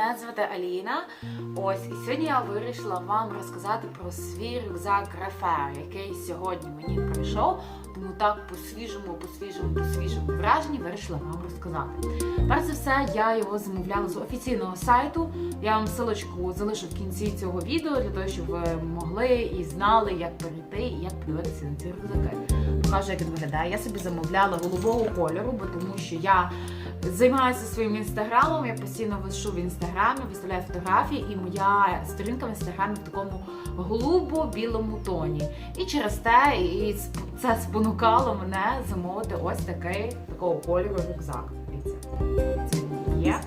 мене звати Аліна. Ось і сьогодні я вирішила вам розказати про свій рюкзак Графер, який сьогодні мені прийшов. Тому так по свіжому, по свіжому, по свіжому враженні вирішила вам розказати. Перш за все, я його замовляла з офіційного сайту. Я вам ссылочку залишу в кінці цього відео для того, щоб ви могли і знали, як перейти і як подивитися на ці рюкзаки. Покажу, як він виглядає. Я собі замовляла голубого кольору, бо тому що я займаюся своїм інстаграмом. Я постійно вишу в інстаграмі, виставляю фотографії, і моя сторінка в інстаграмі в такому голубо-білому тоні. І через те і це спонукало мене замовити ось такий такого кольору рюкзак. Це є.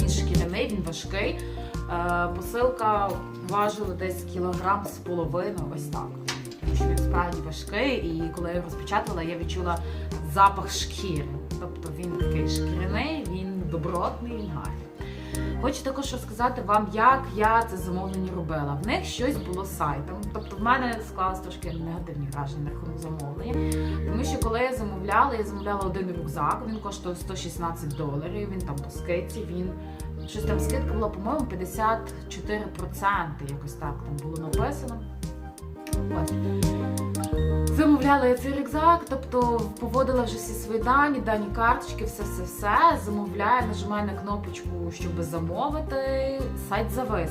Він шкіряний, він важкий. Е, Посилка важила десь кілограм з половиною, ось так. Тому що він справді важкий, і коли я його розпечатала, я відчула запах шкіри. Тобто він такий шкіряний, він добротний, він гарний. Хочу також розказати вам, як я це замовлення робила. В них щось було з сайтом. Тобто в мене склалось трошки негативні враження на рахунок замовлення. Тому що коли я замовляла, я замовляла один рюкзак, він коштував 116 доларів, він там по скидці, він щось там скидка була, по-моєму, 54%, якось так там було написано. Ось. Замовляла я цей рюкзак, тобто поводила вже всі свої дані, дані карточки, все-все-все. Замовляю, нажимаю на кнопочку, щоб замовити. Сайт завис.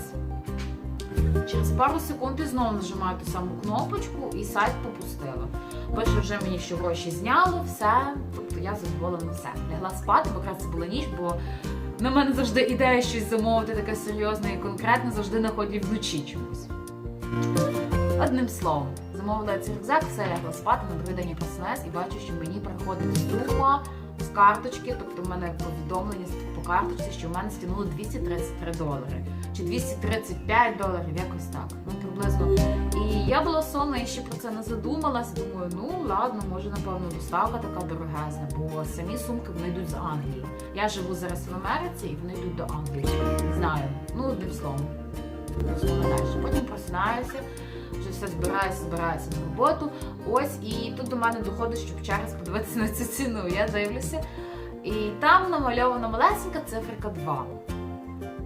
Через пару секунд я знову нажимаю ту саму кнопочку і сайт попустила. Пише вже мені, що гроші зняло, все. Тобто я задоволена все. Лягла спати, бо якраз це була ніч, бо на мене завжди ідея щось замовити таке серйозне і конкретне завжди находять вночі чомусь. Одним словом, замовила цей рюкзак, все лягла спати, на другий день і бачу, що мені приходить сума з карточки, тобто в мене повідомлення по карточці, що в мене стягнули 233 долари. Чи 235 доларів, якось так. Ну, приблизно. І я була сонна і ще про це не задумалась. Думаю, ну ладно, може, напевно, доставка така дорогезна, бо самі сумки вони йдуть з Англії. Я живу зараз в Америці і вони йдуть до Англії. Не знаю. Ну, одним. Словом. Потім просинаюся, вже все збираюся, збираюся на роботу. Ось, і тут до мене доходить, щоб через подивитися на цю ціну. Я дивлюся. І там намальована малесенька циферка 2.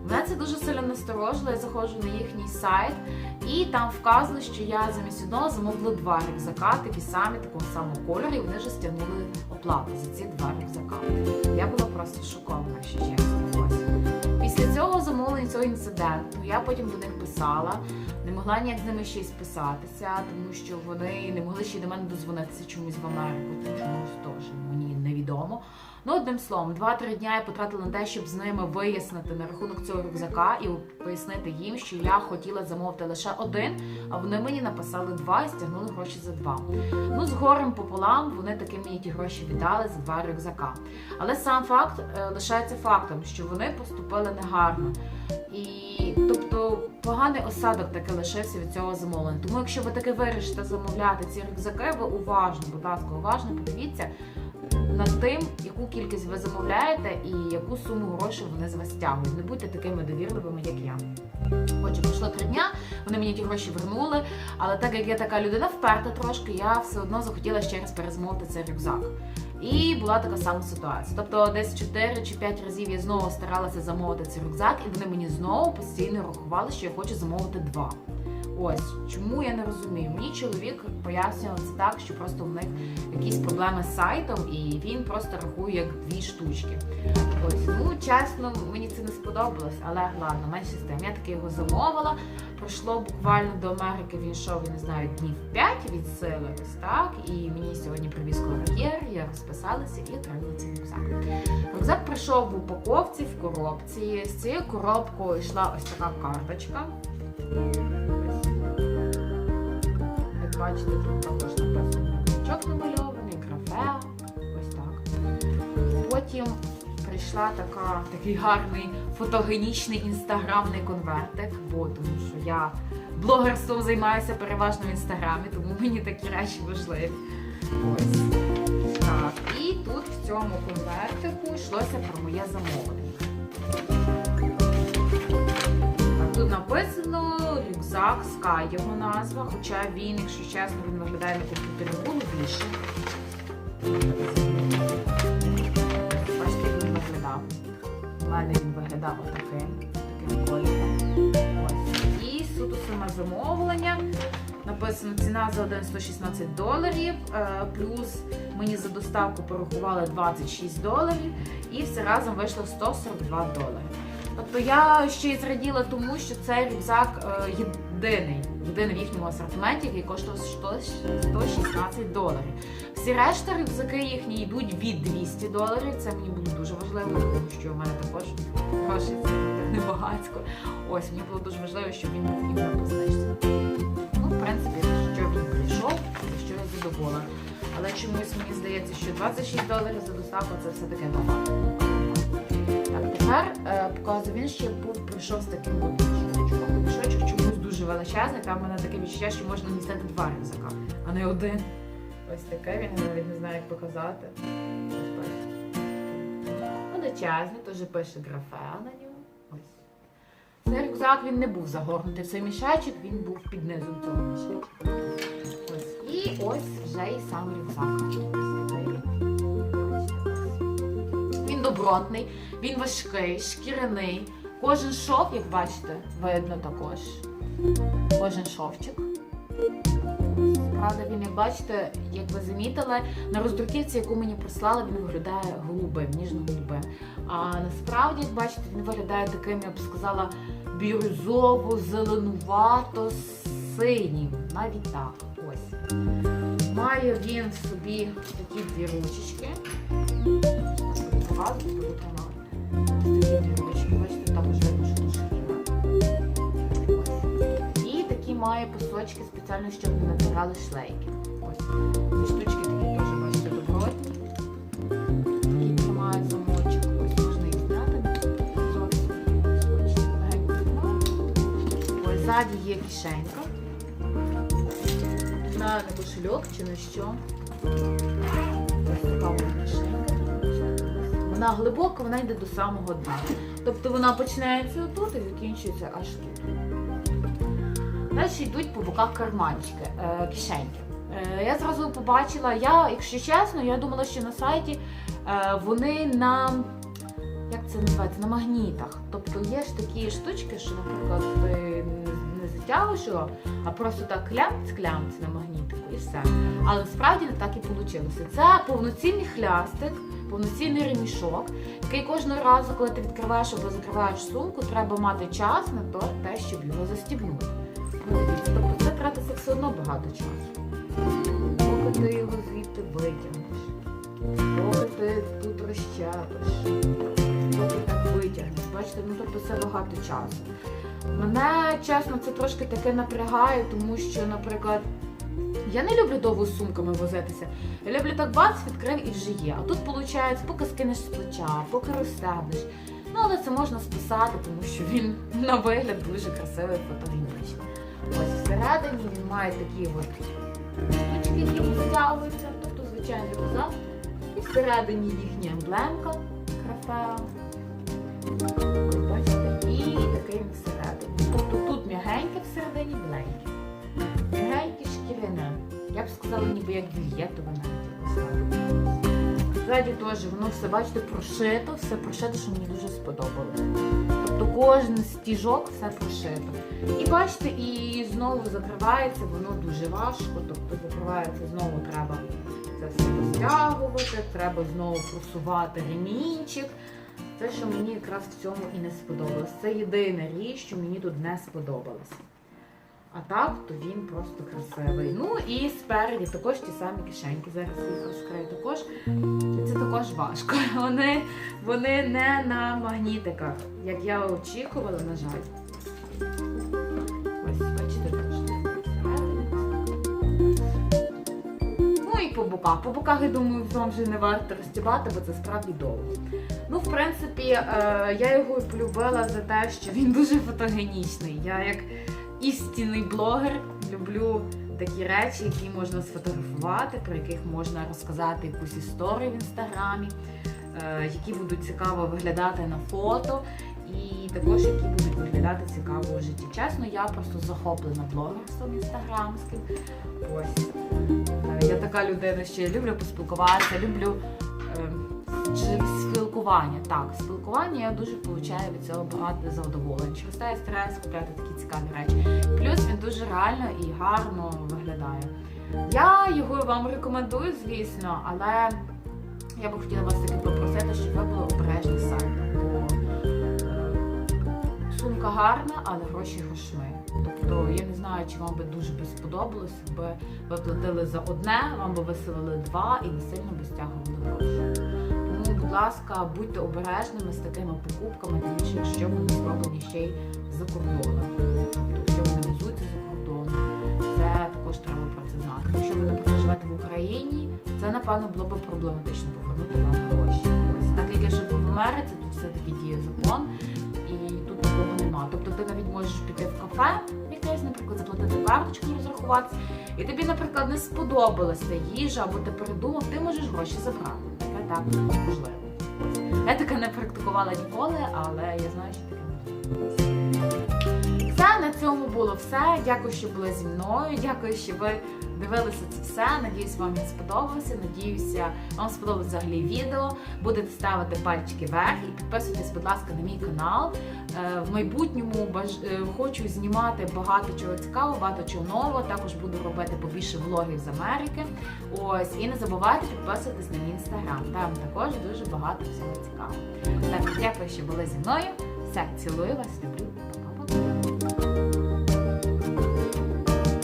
Мене це дуже сильно насторожило. Я заходжу на їхній сайт, і там вказано, що я замість одного замовила два рюкзака, такі самі, такого самого кольору, і вони вже стягнули оплату за ці два рюкзака. Я була просто шокована, якщо чесно. Цього замовлення цього інциденту я потім до них писала. Не могла ніяк з ними ще й списатися, тому що вони не могли ще й до мене дозвонитися чомусь в Америку, тому що ну, теж мені невідомо. Ну, одним словом, два-три дня я потратила на те, щоб з ними вияснити на рахунок цього рюкзака і пояснити їм, що я хотіла замовити лише один, а вони мені написали два і стягнули гроші за два. Ну, з горем пополам вони таки мені ті гроші віддали за два рюкзака. Але сам факт е, лишається фактом, що вони поступили негарно. І тобто поганий осадок таки лишився від цього замовлення. Тому якщо ви таки вирішите замовляти ці рюкзаки, ви уважно, будь ласка, уважно подивіться над тим, яку кількість ви замовляєте і яку суму грошей вони з вас стягують. Не будьте такими довірливими, як я. Отже, пройшло три дня, вони мені ті гроші вернули, але так як я така людина вперта трошки, я все одно захотіла ще раз перезамовити цей рюкзак. І була така сама ситуація. Тобто десь 4 чи 5 разів я знову старалася замовити цей рюкзак, і вони мені знову постійно рахували, що я хочу замовити два. Ось чому я не розумію. Мені чоловік пояснював це так, що просто в них якісь проблеми з сайтом, і він просто рахує як дві штучки. Ось, ну чесно, мені це не сподобалось, але ладно, менше з тим. Я таки його замовила. Пройшло буквально до Америки. Він йшов, не знаю, днів 5 від сили, ось так. І мені сьогодні привіз кур'єр, я розписалася і отримала цей рюкзак. Рюкзак прийшов в упаковці, в коробці. З цією коробкою йшла ось така карточка. Бачите, тут також написано значок намальований, графе. Ось так. Потім прийшла така, такий гарний фотогенічний інстаграмний конвертик, бо тому що я блогерством займаюся переважно в інстаграмі, тому мені такі речі важливі. Ось. Так, і тут в цьому конвертику йшлося про моє замовлення. Написано рюкзак Sky його назва, хоча він, якщо чесно, він виглядає на комп'ютері голубіше. Бачите, він виглядав. У мене він виглядав отаким, таким кольором. І суто саме замовлення. Написано ціна за один 116 доларів, е, плюс мені за доставку порахували 26 доларів, і все разом вийшло 142 долари. Тобто я ще й зраділа тому, що цей рюкзак е, єдиний, єдиний в їхньому асортименті, який коштував 116 доларів. Всі решта рюкзаки їхні йдуть від 200 доларів. Це мені було дуже важливо, тому що в мене також грошей це небагатько. Ось мені було дуже важливо, щоб він був іменно по. Ну, в принципі, що він прийшов, що я задоволена. Але чомусь мені здається, що 26 доларів за доставку це все-таки багато. Тепер е, він ще був прийшов з таким мішочком. Мішочок чомусь дуже величезний, там в мене таке відчуття, що можна містити два рюкзака, а не один. Ось таке, він навіть не знаю, як показати. Величезний, теж пише графе на ньому. Ось. Цей рюкзак він не був загорнутий в цей мішечок, він був під низом цього мішечка. Ось. І ось вже і сам рюкзак. Він добротний, він важкий, шкіряний. Кожен шов, як бачите, видно також. Кожен шовчик. Правда, він, як бачите, як ви замітили, на роздруківці, яку мені прислали, він виглядає голубим, ніжно-голубим. А насправді, як бачите, він виглядає таким, я б сказала, бірюзово, зеленувато, синім. Навіть так. Ось. Має він в собі такі дві ручечки. Такі дві ручки, бачите, також. Ось. І такі має пасочки спеціально, щоб не натирали шлейки. Ось. Ці штучки такі теж, бачите, добротні. Такий тримає замочок. Ось можна їх ззаді є кишенька. На кошельок чи на що. Ось така вона. Вона глибока, вона йде до самого дна. Тобто вона починається отут і закінчується аж тут. Далі йдуть по боках карманчики, е, кишеньки. Е, я зразу побачила, я, якщо чесно, я думала, що на сайті е, вони на як це називається, на магнітах. Тобто є ж такі штучки, що, наприклад, його, а просто так клямць на магнітику і все. Але насправді не так і вийшло. Це повноцінний хлястик, повноцінний ремішок, який кожного разу, коли ти відкриваєш або закриваєш сумку, треба мати час на те, щоб його застібнути. Ну, тобто це тратиться все одно багато часу. Поки ти його звідти витягнеш, поки ти тут розчепиш. Бачите, ну тобто це багато часу. Мене, чесно, це трошки таке напрягає, тому що, наприклад, я не люблю довго з сумками возитися. Я люблю так бац, відкрив і вже є. А тут виходить, поки скинеш з плеча, поки розстебнеш. Ну, але це можна списати, тому що він на вигляд дуже красивий фотогенічний. Ось всередині він має такі от штучки, які стягуються, тобто звичайний рюкзак. І всередині їхня емблемка крафеа. Бачите, і такий всередині. Тобто тут м'ягеньке всередині, біленьке. М'ягеньке шкіряне. Я б сказала, ніби як вільєтове навіть. Ззаді теж воно все, бачите, прошито, все прошито, що мені дуже сподобалося. Тобто кожен стіжок все прошито. І бачите, і знову закривається, воно дуже важко, тобто закривається, знову треба це все розтягувати, треба знову просувати ремінчик. Це, що мені якраз в цьому і не сподобалось. Це єдина річ, що мені тут не сподобалось. А так, то він просто красивий. Ну і спереді також ті самі кишеньки. Зараз їх розкрию також. Це також важко. Вони, вони не на магнітиках, як я очікувала, на жаль. Боках. По боках, я думаю, вам вже не варто розтібати, бо це справді довго. Ну, в принципі, е, я його полюбила за те, що він дуже фотогенічний. Я як істинний блогер люблю такі речі, які можна сфотографувати, про яких можна розказати якусь історію в інстаграмі, е, які будуть цікаво виглядати на фото, і також які будуть виглядати цікаво у житті. Чесно, я просто захоплена блогерством інстаграмським. Ось Е, така людина, що я люблю поспілкуватися, люблю. е, спілкування. Так, спілкування я дуже получаю від цього багато задоволення. Через те я купляти такі цікаві речі. Плюс він дуже реально і гарно виглядає. Я його вам рекомендую, звісно, але я би хотіла вас таки попросити, щоб ви були обережні з. Бо е, сумка гарна, але гроші грошми. Тобто я не знаю, чи вам би дуже би сподобалось, якби ви платили за одне, вам би виселили два і не сильно би стягували гроші. Тому, будь ласка, будьте обережними з такими покупками, тим якщо вони зроблені ще й за кордоном. Тобто, якщо вони везуться за кордоном, це також треба про це знати. Якщо ви, наприклад, живете в Україні, це напевно було б проблематично повернути вам гроші. Так як я живу в Америці, тут все-таки діє закон, і тут такого нема. Тобто ти навіть можеш піти в кафе, якесь, наприклад, заплатити карточкою, розрахуватися, і тобі, наприклад, не сподобалася їжа, або ти передумав, ти можеш гроші забрати. Таке так можливо. Я таке не практикувала ніколи, але я знаю, що таке можливо. Все, на цьому було все. Дякую, що були зі мною. Дякую, що ви дивилися це все. Надіюсь, вам він сподобався. Надіюся, вам сподобалось взагалі відео. Будете ставити пальчики вверх і підписуйтесь, будь ласка, на мій канал. Е, В майбутньому баж... е, хочу знімати багато чого цікавого, багато чого нового. Також буду робити побільше влогів з Америки. Ось і не забувайте підписуватись на мій інстаграм. Там також дуже багато всього цікавого. Так, дякую, що були зі мною. Все, цілую вас, люблю.